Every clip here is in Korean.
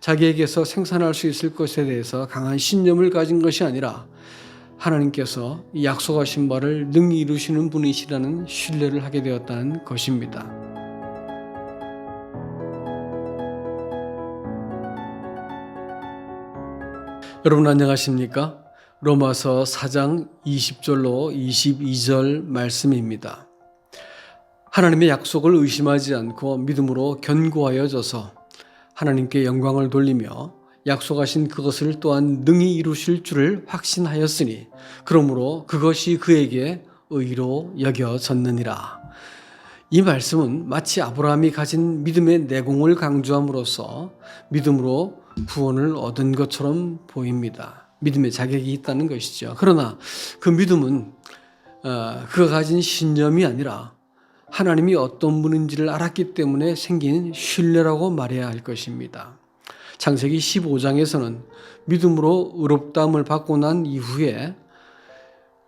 자기에게서 생산할 수 있을 것에 대해서 강한 신념을 가진 것이 아니라 하나님께서 이 약속하신 바를 능히 이루시는 분이시라는 신뢰를 하게 되었다는 것입니다. 여러분 안녕하십니까? 로마서 4장 20절로 22절 말씀입니다. 하나님의 약속을 의심하지 않고 믿음으로 견고하여져서 하나님께 영광을 돌리며 약속하신 그것을 또한 능히 이루실 줄을 확신하였으니 그러므로 그것이 그에게 의로 여겨졌느니라. 이 말씀은 마치 아브라함이 가진 믿음의 내공을 강조함으로써 믿음으로 구원을 얻은 것처럼 보입니다. 믿음의 자격이 있다는 것이죠. 그러나 그 믿음은 어, 그가 가진 신념이 아니라 하나님이 어떤 분인지를 알았기 때문에 생긴 신뢰라고 말해야 할 것입니다. 창세기 15장에서는 믿음으로 의롭다함을 받고 난 이후에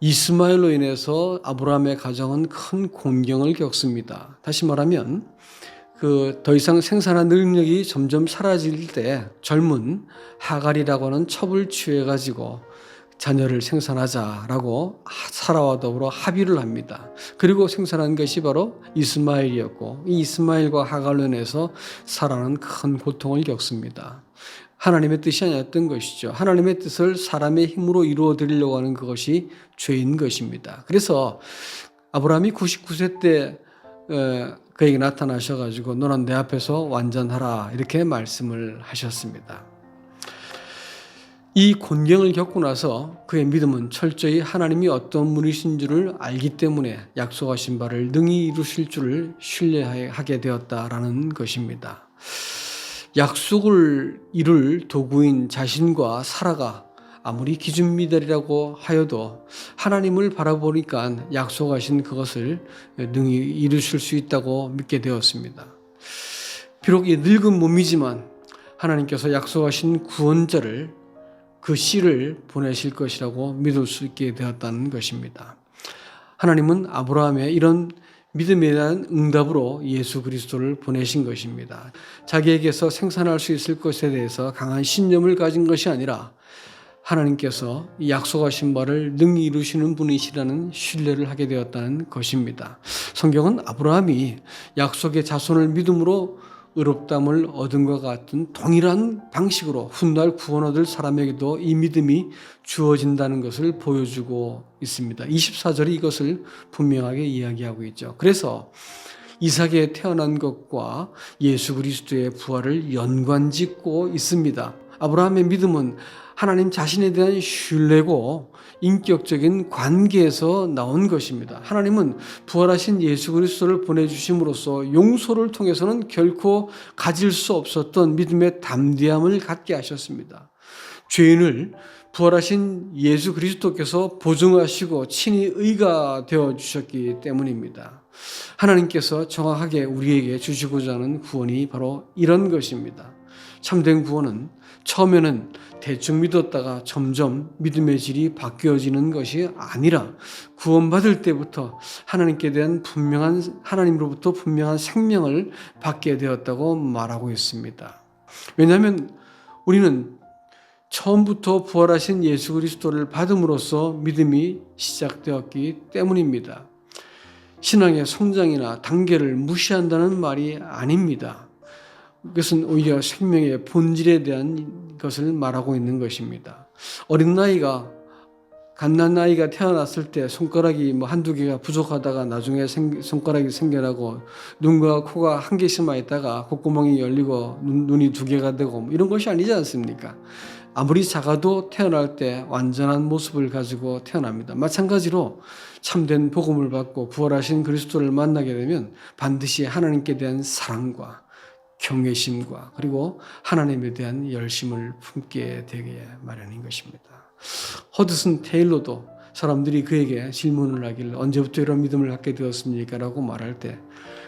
이스마엘로 인해서 아브라함의 가정은 큰 공경을 겪습니다. 다시 말하면 그 더 이상 생산한 능력이 점점 사라질 때 젊은 하갈이라고 하는 첩을 취해 가지고 자녀를 생산하자라고 사라와 더불어 합의를 합니다. 그리고 생산한 것이 바로 이스마엘이었고 이 이스마엘과 하갈로 인해서 사라는 큰 고통을 겪습니다. 하나님의 뜻이 아니었던 것이죠. 하나님의 뜻을 사람의 힘으로 이루어 드리려고 하는 그것이 죄인 것입니다. 그래서 아브라함이 99세 때 어, 그에게 나타나셔가지고 너는 내 앞에서 완전하라 이렇게 말씀을 하셨습니다. 이 곤경을 겪고 나서 그의 믿음은 철저히 하나님이 어떤 분이신 줄을 알기 때문에 약속하신 바를 능히 이루실 줄을 신뢰하게 되었다라는 것입니다. 약속을 이룰 도구인 자신과 사라가 아무리 기준 미달이라고 하여도 하나님을 바라보니까 약속하신 그것을 능히 이루실 수 있다고 믿게 되었습니다. 비록 이 늙은 몸이지만 하나님께서 약속하신 구원자를 그 씨를 보내실 것이라고 믿을 수 있게 되었다는 것입니다. 하나님은 아브라함의 이런 믿음에 대한 응답으로 예수 그리스도를 보내신 것입니다. 자기에게서 생산할 수 있을 것에 대해서 강한 신념을 가진 것이 아니라 하나님께서 약속하신 바를 능히 이루시는 분이시라는 신뢰를 하게 되었다는 것입니다. 성경은 아브라함이 약속의 자손을 믿음으로 의롭담을 얻은 것 같은 동일한 방식으로 훗날 구원 얻을 사람에게도 이 믿음이 주어진다는 것을 보여주고 있습니다. 24절이 이것을 분명하게 이야기하고 있죠. 그래서 이삭에 태어난 것과 예수 그리스도의 부활을 연관짓고 있습니다. 아브라함의 믿음은 하나님 자신에 대한 신뢰고 인격적인 관계에서 나온 것입니다. 하나님은 부활하신 예수 그리스도를 보내주심으로써 용서를 통해서는 결코 가질 수 없었던 믿음의 담대함을 갖게 하셨습니다. 죄인을 부활하신 예수 그리스도께서 보증하시고 친히 의가 되어 주셨기 때문입니다. 하나님께서 정확하게 우리에게 주시고자 하는 구원이 바로 이런 것입니다. 참된 구원은 처음에는 대충 믿었다가 점점 믿음의 질이 바뀌어지는 것이 아니라 구원받을 때부터 하나님께 대한 분명한 하나님으로부터 분명한 생명을 받게 되었다고 말하고 있습니다. 왜냐하면 우리는 처음부터 부활하신 예수 그리스도를 받음으로써 믿음이 시작되었기 때문입니다. 신앙의 성장이나 단계를 무시한다는 말이 아닙니다. 그것은 오히려 생명의 본질에 대한 것을 말하고 있는 것입니다. 어린 나이가 갓난 나이가 태어났을 때 손가락이 뭐 한두 개가 부족하다가 나중에 생, 손가락이 생겨나고 눈과 코가 한 개씩만 있다가 콧구멍이 열리고 눈, 이두 개가 되고 뭐 이런 것이 아니지 않습니까? 아무리 작아도 태어날 때 완전한 모습을 가지고 태어납니다. 마찬가지로 참된 복음을 받고 부활하신 그리스도를 만나게 되면 반드시 하나님께 대한 사랑과 경외심과 그리고 하나님에 대한 열심을 품게 되게 마련인 것입니다. 허드슨 테일러도 사람들이 그에게 질문을 하길 언제부터 이런 믿음을 갖게 되었습니까? 라고 말할 때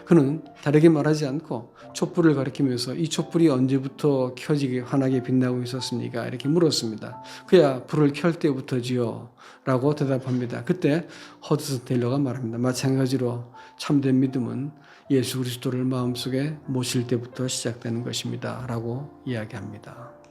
그는 다르게 말하지 않고 촛불을 가리키면서 이 촛불이 언제부터 켜지게 환하게 빛나고 있었습니까? 이렇게 물었습니다. 그야 불을 켤 때부터지요. 라고 대답합니다. 그때 허드슨 테일러가 말합니다. 마찬가지로 참된 믿음은 예수 그리스도를 마음속에 모실 때부터 시작되는 것입니다. 라고 이야기합니다.